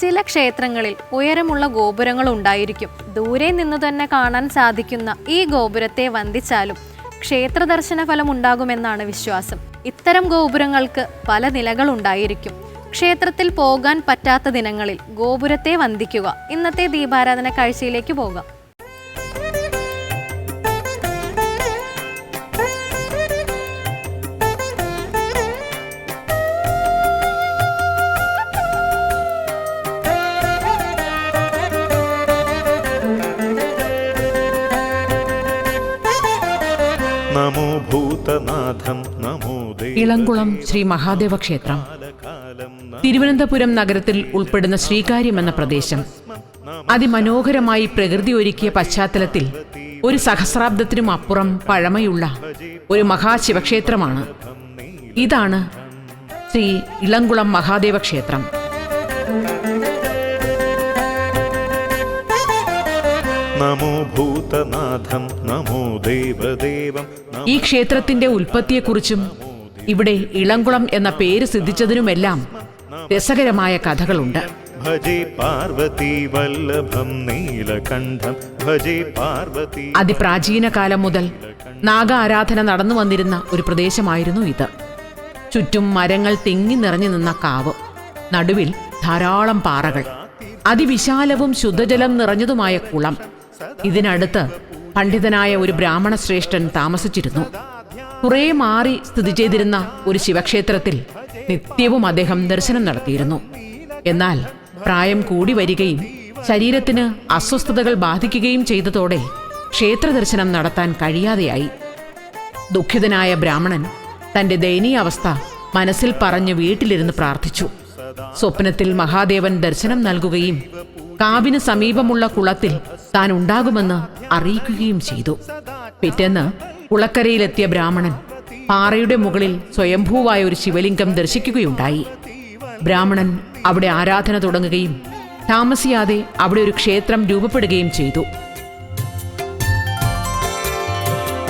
ചില ക്ഷേത്രങ്ങളിൽ ഉയരമുള്ള ഗോപുരങ്ങൾ ഉണ്ടായിരിക്കും ദൂരെ നിന്ന് തന്നെ കാണാൻ സാധിക്കുന്ന ഈ ഗോപുരത്തെ വന്ദിച്ചാലും ക്ഷേത്ര ദർശന ഫലം ഉണ്ടാകുമെന്നാണ് വിശ്വാസം. ഇത്തരം ഗോപുരങ്ങൾക്ക് പല നിലകൾ ഉണ്ടായിരിക്കും ക്ഷേത്രത്തിൽ പോകാൻ പറ്റാത്ത ദിനങ്ങളിൽ ഗോപുരത്തെ വന്ദിക്കുക. ഇന്നത്തെ ദീപാരാധന കാഴ്ചയിലേക്ക് പോകാം. ഇളംകുളം ശ്രീ മഹാദേവ ക്ഷേത്രം. തിരുവനന്തപുരം നഗരത്തിൽ ഉൾപ്പെടുന്ന ശ്രീകാര്യം എന്ന പ്രദേശം. അതിമനോഹരമായി പ്രകൃതി ഒരുക്കിയ പശ്ചാത്തലത്തിൽ ഒരു സഹസ്രാബ്ദത്തിനും അപ്പുറം പഴമയുള്ള ഒരു മഹാശിവക്ഷേത്രമാണ്. ഇതാണ് ശ്രീ ഇളംകുളം മഹാദേവ ക്ഷേത്രം. നമോ ഭൂതനാഥം നമോ ദേവദേവം ഈ ക്ഷേത്രത്തിന്റെ ഉൽപ്പത്തിയെക്കുറിച്ചും ഇവിടെ ഇളംകുളം എന്ന പേര് സിദ്ധിച്ചതിനുമെല്ലാം രസകരമായ കഥകളുണ്ട്. ഭജേ പാർവതി വല്ലഭം നീലകണ്ഠം ഭജേ പാർവതി അതിപ്രാചീന കാലം മുതൽ നാഗ ആരാധന നടന്നു വന്നിരുന്ന ഒരു പ്രദേശമായിരുന്നു ഇത്. ചുറ്റും മരങ്ങൾ തിങ്ങി നിറഞ്ഞു നിന്ന കാവ് നടുവിൽ ധാരാളം പാറകൾ അതിവിശാലവും ശുദ്ധജലം നിറഞ്ഞതുമായ കുളം ഇതിനടുത്ത് പണ്ഡിതനായ ഒരു ബ്രാഹ്മണ ശ്രേഷ്ഠൻ താമസിച്ചിരുന്നു. കുറെ മാറി സ്ഥിതി ചെയ്തിരുന്ന ഒരു ശിവക്ഷേത്രത്തിൽ നിത്യവും അദ്ദേഹം ദർശനം നടത്തിയിരുന്നു. എന്നാൽ പ്രായം കൂടി വരികയും ശരീരത്തിന് അസ്വസ്ഥതകൾ ബാധിക്കുകയും ചെയ്തതോടെ ക്ഷേത്ര ദർശനം നടത്താൻ കഴിയാതെയായി. ദുഃഖിതനായ ബ്രാഹ്മണൻ തന്റെ ദയനീയാവസ്ഥ മനസ്സിൽ പറഞ്ഞ് വീട്ടിലിരുന്ന് പ്രാർത്ഥിച്ചു. സ്വപ്നത്തിൽ മഹാദേവൻ ദർശനം നൽകുകയും കാവിന് സമീപമുള്ള കുളത്തിൽ താൻ ഉണ്ടാകുമെന്ന് അറിയിക്കുകയും ചെയ്തു. പിറ്റേന്ന് കുളക്കരയിലെത്തിയ ബ്രാഹ്മണൻ പാറയുടെ മുകളിൽ സ്വയംഭൂവായ ഒരു ശിവലിംഗം ദർശിക്കുകയുണ്ടായി. ബ്രാഹ്മണൻ അവിടെ ആരാധന തുടങ്ങുകയും താമസിയാതെ അവിടെ ഒരു ക്ഷേത്രം രൂപപ്പെടുകയും ചെയ്തു.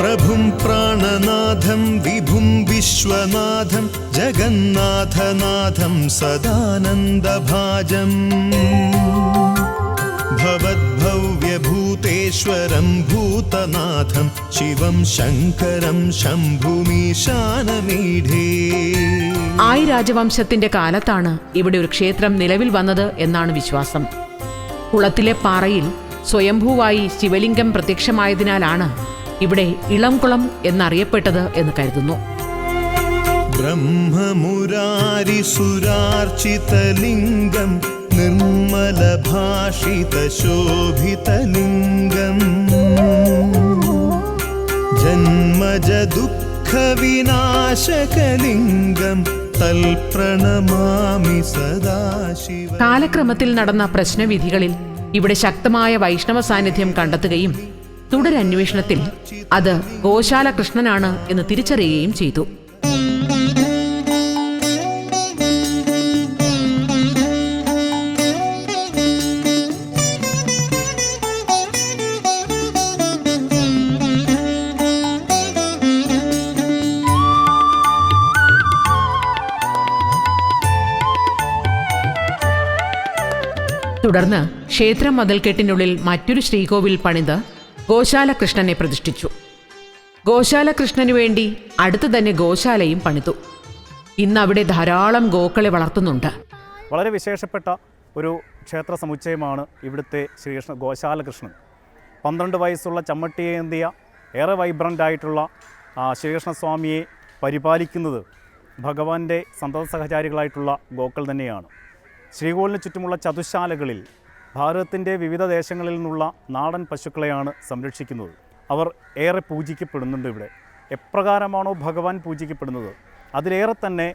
പ്രഭും പ്രാണനാഥം വിഭും വിശ്വനാഥം ജഗന്നാഥനാഥം സദാനന്ദഭാജം. भवद्भव्यभूतेश्वरं भूतनाथं शिवं शङ्करं शम्भुमीशानमीढे ആയി രാജവംശത്തിന്റെ കാലത്താണ് ഇവിടെ ഒരു ക്ഷേത്രം നിലവിൽ വന്നത് എന്നാണ് വിശ്വാസം കുളത്തിലെ പാറയിൽ സ്വയംഭൂവായി ശിവലിംഗം പ്രത്യക്ഷമായതിനാലാണ് ഇവിടെ ഇളംകുളം എന്നറിയപ്പെട്ടത് എന്ന് കരുതുന്നു ब्रह्ममुरारिसुरार्चितलिङ्गं निर्मलभाषितशोभितलिङ्गम् जन्मजदुःखविनाशकलिङ्गं तल्प्रणमामि सदा शिव കാലക്രമത്തിൽ നടന്ന പ്രശ്നവിധികളിൽ ഇവിടെ ശക്തമായ വൈഷ്ണവ സാന്നിധ്യം കണ്ടെത്തുകയും തുടരന്വേഷണത്തിൽ അത് ഗോശാല കൃഷ്ണനാണ് എന്ന് തിരിച്ചറിയുകയും ചെയ്തു തുടർന്ന് ക്ഷേത്രം മതിൽക്കെട്ടിനുള്ളിൽ മറ്റൊരു ശ്രീകോവിൽ പണിത് ഗോശാലകൃഷ്ണനെ പ്രതിഷ്ഠിച്ചു. ഗോശാല കൃഷ്ണനു വേണ്ടി അടുത്തു തന്നെ ഗോശാലയും പണിതു. ഇന്ന് അവിടെ ധാരാളം ഗോക്കളെ വളർത്തുന്നുണ്ട്. വളരെ വിശേഷപ്പെട്ട ഒരു ക്ഷേത്ര സമുച്ചയമാണ് ഇവിടുത്തെ ശ്രീകൃഷ്ണ ഗോശാലകൃഷ്ണൻ. പന്ത്രണ്ട് വയസ്സുള്ള ചമ്മട്ടിയേന്തിയ ഏറെ വൈബ്രന്റ് ആയിട്ടുള്ള ശ്രീകൃഷ്ണ സ്വാമിയെ പരിപാലിക്കുന്നത് ഭഗവാന്റെ സന്തത സഹചാരികളായിട്ടുള്ള ഗോക്കൾ തന്നെയാണ്. ശ്രീകോവിലിന് ചുറ്റുമുള്ള ചതുശാലകളിൽ ഭാരതത്തിന്റെ വിവിധ ദേശങ്ങളിൽ നിന്നുള്ള നാടൻ പശുക്കളെയാണ് സംരക്ഷിക്കുന്നത്. അവർ ഏറെ പൂജിക്കപ്പെടുന്നുണ്ട് ഇവിടെ. എപ്രകാരമാണോ ഭഗവാൻ പൂജിക്കപ്പെടുന്നത്? അതിലേറെ തന്നെ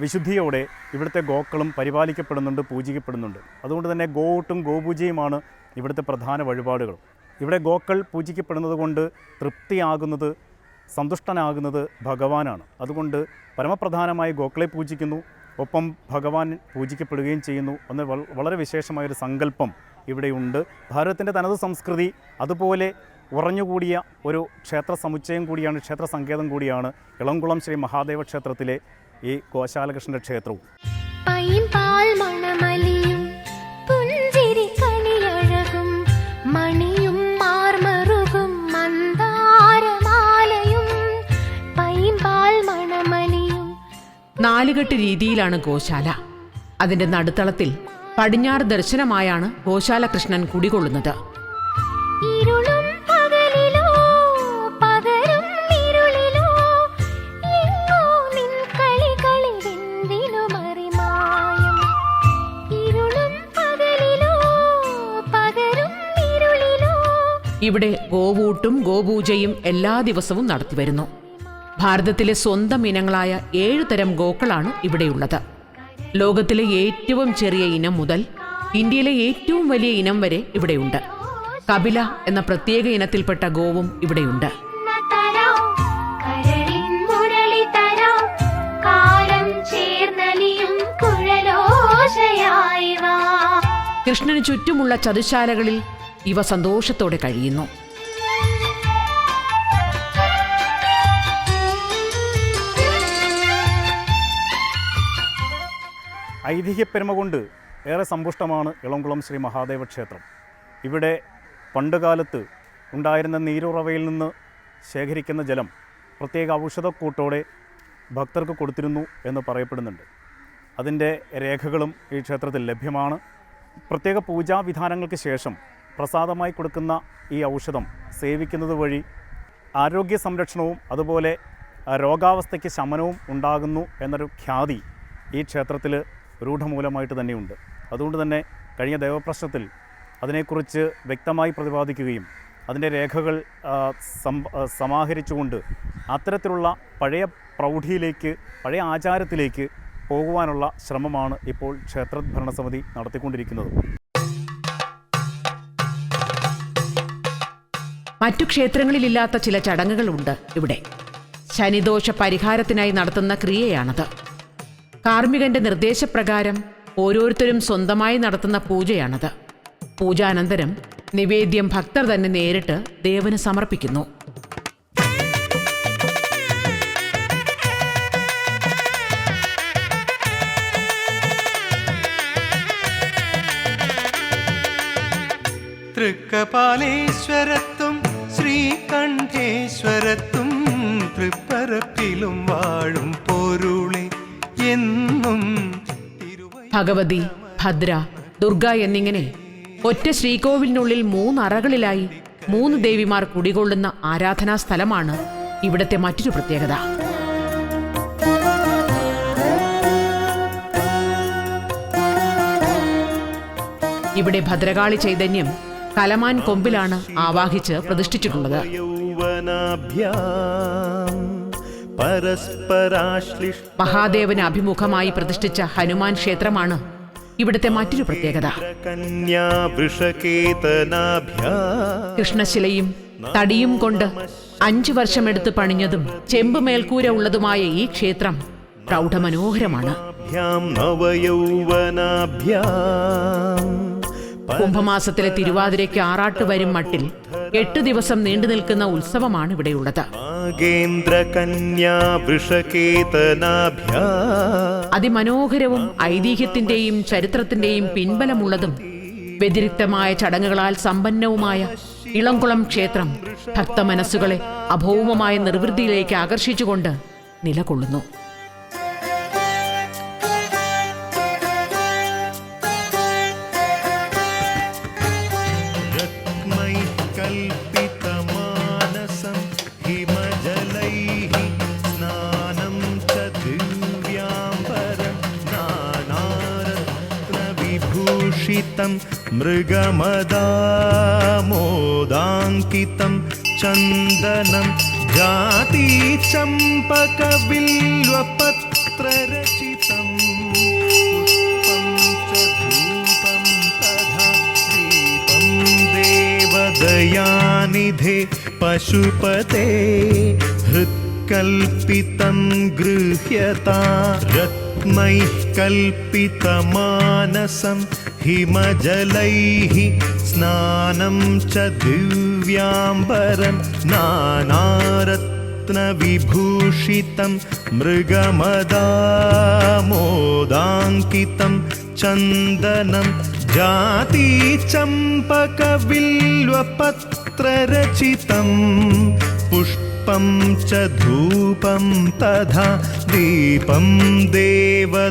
വിശുദ്ധിയോടെ ഇവിടുത്തെ ഗോക്കളും പരിപാലിക്കപ്പെടുന്നുണ്ട് പൂജിക്കപ്പെടുന്നുണ്ട്. അതുകൊണ്ട് തന്നെ ഗോവൂട്ടും ഗോപൂജയുമാണ് ഇവിടുത്തെ പ്രധാന വഴിപാടുകൾ. ഇവിടെ ഗോക്കൾ പൂജിക്കപ്പെടുന്നത് കൊണ്ട് തൃപ്തിയാകുന്നത് സന്തുഷ്ടനാകുന്നത് ഭഗവാനാണ്. അതുകൊണ്ട് പരമപ്രധാനമായി ഗോക്കളെ പൂജിക്കുന്നു. ഒപ്പം ഭഗവാൻ പൂജിക്കപ്പെടുകയും ചെയ്യുന്നു എന്ന വളരെ വിശേഷമായൊരു സങ്കല്പം ഇവിടെയുണ്ട്. ഭാരതത്തിന്റെ തനത് സംസ്കൃതി അതുപോലെ ഉറഞ്ഞുകൂടിയ ഒരു ക്ഷേത്ര സമുച്ചയം കൂടിയാണ് ക്ഷേത്ര സങ്കേതം കൂടിയാണ് ഇളംകുളം ശ്രീ മഹാദേവ ക്ഷേത്രത്തിലെ ഈ ഗോശാലകൃഷ്ണന്റെ ക്ഷേത്രവും. നാലുകെട്ട് രീതിയിലാണ് ഗോശാല. അതിന്റെ നടുത്തളത്തിൽ പടിഞ്ഞാറ് ദർശനമായാണ് ഗോശാല കൃഷ്ണൻ കുടികൊള്ളുന്നത് ഇവിടെ ഗോവൂട്ടും ഗോപൂജയും എല്ലാ ദിവസവും നടത്തിവരുന്നു. ഭാരതത്തിലെ സ്വന്തം ഇനങ്ങളായ ഏഴു തരം ഗോക്കളാണ് ഇവിടെയുള്ളത്. ലോകത്തിലെ ഏറ്റവും ചെറിയ ഇനം മുതൽ ഇന്ത്യയിലെ ഏറ്റവും വലിയ ഇനം വരെ ഇവിടെയുണ്ട്. കപില എന്ന പ്രത്യേക ഇനത്തിൽപ്പെട്ട ഗോവും ഇവിടെയുണ്ട്. കൃഷ്ണന് ചുറ്റുമുള്ള ചതുശാലകളിൽ ഇവ സന്തോഷത്തോടെ കഴിയുന്നു. ഐതിഹ്യപ്പെരുമ കൊണ്ട് ഏറെ സമ്പുഷ്ടമാണ് ഇളംകുളം ശ്രീ മഹാദേവ ക്ഷേത്രം. ഇവിടെ പണ്ടുകാലത്ത് ഉണ്ടായിരുന്ന നീരുറവയിൽ നിന്ന് ശേഖരിക്കുന്ന ജലം പ്രത്യേക ഔഷധക്കൂട്ടോടെ ഭക്തർക്ക് കൊടുത്തിരുന്നു എന്ന് പറയപ്പെടുന്നുണ്ട്. അതിന്റെ രേഖകളും ഈ ക്ഷേത്രത്തിൽ ലഭ്യമാണ്. പ്രത്യേക പൂജാവിധാനങ്ങൾക്ക് ശേഷം പ്രസാദമായി കൊടുക്കുന്ന ഈ ഔഷധം സേവിക്കുന്നത് വഴി ആരോഗ്യ സംരക്ഷണവും അതുപോലെ രോഗാവസ്ഥയ്ക്ക് ശമനവും ഉണ്ടാകുന്നു എന്നൊരു ഖ്യാതി ഈ ക്ഷേത്രത്തിൽ രൂഢമൂലമായിട്ട് തന്നെയുണ്ട്. അതുകൊണ്ട് തന്നെ കഴിഞ്ഞ ദേവപ്രശ്നത്തിൽ അതിനെക്കുറിച്ച് വ്യക്തമായി പ്രതിപാദിക്കുകയും അതിന്റെ രേഖകൾ സമാഹരിച്ചുകൊണ്ട് അത്തരത്തിലുള്ള പഴയ പ്രൗഢിയിലേക്ക് പഴയ ആചാരത്തിലേക്ക് പോകുവാനുള്ള ശ്രമമാണ് ഇപ്പോൾ ക്ഷേത്ര ഭരണസമിതി നടത്തിക്കൊണ്ടിരിക്കുന്നത്. മറ്റു ക്ഷേത്രങ്ങളിലില്ലാത്ത ചില ചടങ്ങുകളുണ്ട് ഇവിടെ. ശനിദോഷ പരിഹാരത്തിനായി നടത്തുന്ന ക്രിയയാണത്. കാർമ്മികന്റെ നിർദ്ദേശപ്രകാരം ഓരോരുത്തരും സ്വന്തമായി നടത്തുന്ന പൂജയാണത്. പൂജാനന്തരം നിവേദ്യം ഭക്തർ തന്നെ നേരിട്ട് ദേവന് സമർപ്പിക്കുന്നു. തൃക്കപാലേശ്വരത്തും ശ്രീകണ്ഠേശ്വരത്തും തൃപ്പരപ്പിലും വാഴും എന്നും ഭഗവതി ഭദ്ര ദുർഗ എന്നിങ്ങനെ ഒറ്റ ശ്രീകോവിലിനുള്ളിൽ മൂന്നറകളിലായി മൂന്ന് ദേവിമാർ കുടികൊള്ളുന്ന ആരാധനാ സ്ഥലമാണ് ഇവിടത്തെ മറ്റൊരു പ്രത്യേകത. ഇവിടെ ഭദ്രകാളി ചൈതന്യം കലമാൻ കൊമ്പിലാണ് ആവാഹിച്ച് പ്രതിഷ്ഠിച്ചിട്ടുള്ളത്. മഹാദേവന് അഭിമുഖമായി പ്രതിഷ്ഠിച്ച ഹനുമാൻ ക്ഷേത്രമാണ് ഇവിടുത്തെ മറ്റൊരു പ്രത്യേകത. കൃഷ്ണശിലയും തടിയും കൊണ്ട് അഞ്ചു വർഷമെടുത്ത് പണിഞ്ഞതും ചെമ്പ് മേൽക്കൂര ഉള്ളതുമായ ഈ ക്ഷേത്രം പ്രൗഢമനോഹരമാണ്. കുംഭമാസത്തിലെ തിരുവാതിരയ്ക്ക് ആറാട്ട് വരും മട്ടിൽ എട്ട് ദിവസം നീണ്ടു നിൽക്കുന്ന ഉത്സവമാണ് ഇവിടെയുള്ളത്. അതിമനോഹരവും ഐതിഹ്യത്തിന്റെയും ചരിത്രത്തിന്റെയും പിൻബലമുള്ളതും വ്യതിരിക്തമായ ചടങ്ങുകളാൽ സമ്പന്നവുമായ ഇളംകുളം ക്ഷേത്രം ഭക്തമനസ്സുകളെ അഭൗമമായ നിർവൃത്തിയിലേക്ക് ആകർഷിച്ചുകൊണ്ട് നിലകൊള്ളുന്നു. नानारत्नविभूषितं मृगमदामोदाङ्कितं चन्दनं जातीचम्पकबिल्वपत्ररचितम् पुष्पं च धूपं तथा दीपं देवदयानिधे पशुपते हृत्कल्पितं गृह्यता रत्नैः कल्पितमानसं हिमजलैः स्नानं च दिव्याम्बरं नानारत्नविभूषितं मृगमदामोदाङ्कितं चन्दनं जातीचम्पकबिल्वपत्ररचितं पुष्प पुष्पं च धूपं तथा दीपं देवदयानिधे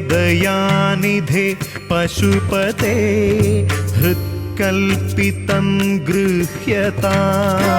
पशुपते हृत्कल्पितं गृह्यताम्।